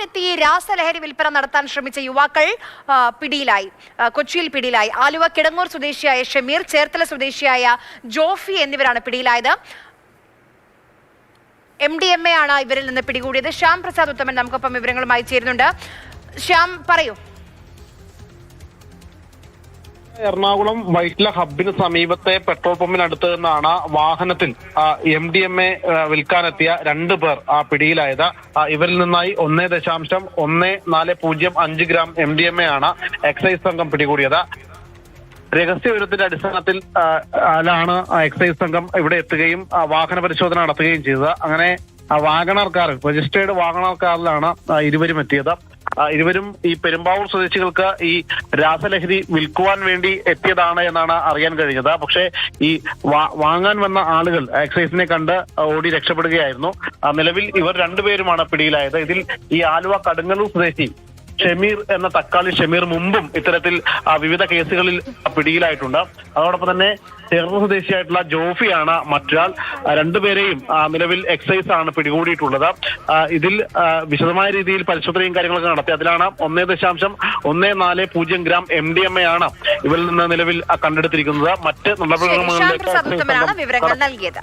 കാറിലെത്തി രാസലഹരി വിൽപ്പന നടത്താൻ ശ്രമിച്ച യുവാക്കൾ പിടിയിലായി. കൊച്ചിയിൽ പിടിയിലായി. ആലുവ കിടങ്ങൂർ സ്വദേശിയായ ഷമീർ ചേർത്തല സ്വദേശിയായ ജോഫി എന്നിവരാണ് പിടിയിലായത്. എം ഡി എം എ ആണ് ഇവരിൽ നിന്ന് പിടികൂടിയത്. ശ്യാം പ്രസാദ് ഉത്തമൻ നമുക്കൊപ്പം വിവരങ്ങളുമായി ചേരുന്നുണ്ട്. ശ്യാം പറയൂ. എറണാകുളം വൈറ്റില ഹബിന് സമീപത്തെ പെട്രോൾ പമ്പിനടുത്ത് നിന്നാണ് വാഹനത്തിൽ എം ഡി എം എ വിൽക്കാനെത്തിയ രണ്ട് പേർ പിടിയിലായത്. ഇവരിൽ നിന്നായി ഒന്നേ ദശാംശം ഒന്ന് നാല് പൂജ്യം അഞ്ച് gram M D M A ആണ് എക്സൈസ് സംഘം പിടികൂടിയത്. രഹസ്യ വിവരത്തിന്റെ അടിസ്ഥാനത്തിൽ ആണ് എക്സൈസ് സംഘം ഇവിടെ എത്തുകയും വാഹന പരിശോധന നടത്തുകയും ചെയ്തത്. അങ്ങനെ വാഗണർ കാറിൽ രജിസ്റ്റേർഡ് വാഗണർ കാറിലാണ് ഇരുവരും എത്തിയത്. ഇരുവരും ഈ പെരുമ്പാവൂർ സ്വദേശികൾക്ക് ഈ രാസലഹരി വിൽക്കുവാൻ വേണ്ടി എത്തിയതാണ് എന്നാണ് അറിയാൻ കഴിഞ്ഞത്. പക്ഷേ ഈ വാങ്ങാൻ വന്ന ആളുകൾ എക്സൈസിനെ കണ്ട് ഓടി രക്ഷപ്പെടുകയായിരുന്നു. നിലവിൽ ഇവർ രണ്ടുപേരുമാണ് പിടിയിലായത്. ഇതിൽ ഈ ആലുവ കടുങ്ങല്ലൂർ സ്വദേശി ഷമീർ എന്ന തക്കാളി ഷമീർ മുമ്പും ഇത്തരത്തിൽ വിവിധ കേസുകളിൽ പിടിയിലായിട്ടുണ്ട്. അതോടൊപ്പം തന്നെ ചേർന്ന സ്വദേശിയായിട്ടുള്ള ജോഫിയാണ് മറ്റൊരാൾ. രണ്ടുപേരെയും നിലവിൽ എക്സൈസ് ആണ് പിടികൂടിയിട്ടുള്ളത്. ഇതിൽ വിശദമായ രീതിയിൽ പരിശോധനയും കാര്യങ്ങളൊക്കെ നടത്തി. അതിലാണ് ഒന്നേ ദശാംശം ഒന്നേ നാല് പൂജ്യം gram M D M A ആണ് ഇവരിൽ നിന്ന് നിലവിൽ കണ്ടെടുത്തിരിക്കുന്നത്. മറ്റ് സംഘം വിവരങ്ങൾ നൽകിയത്.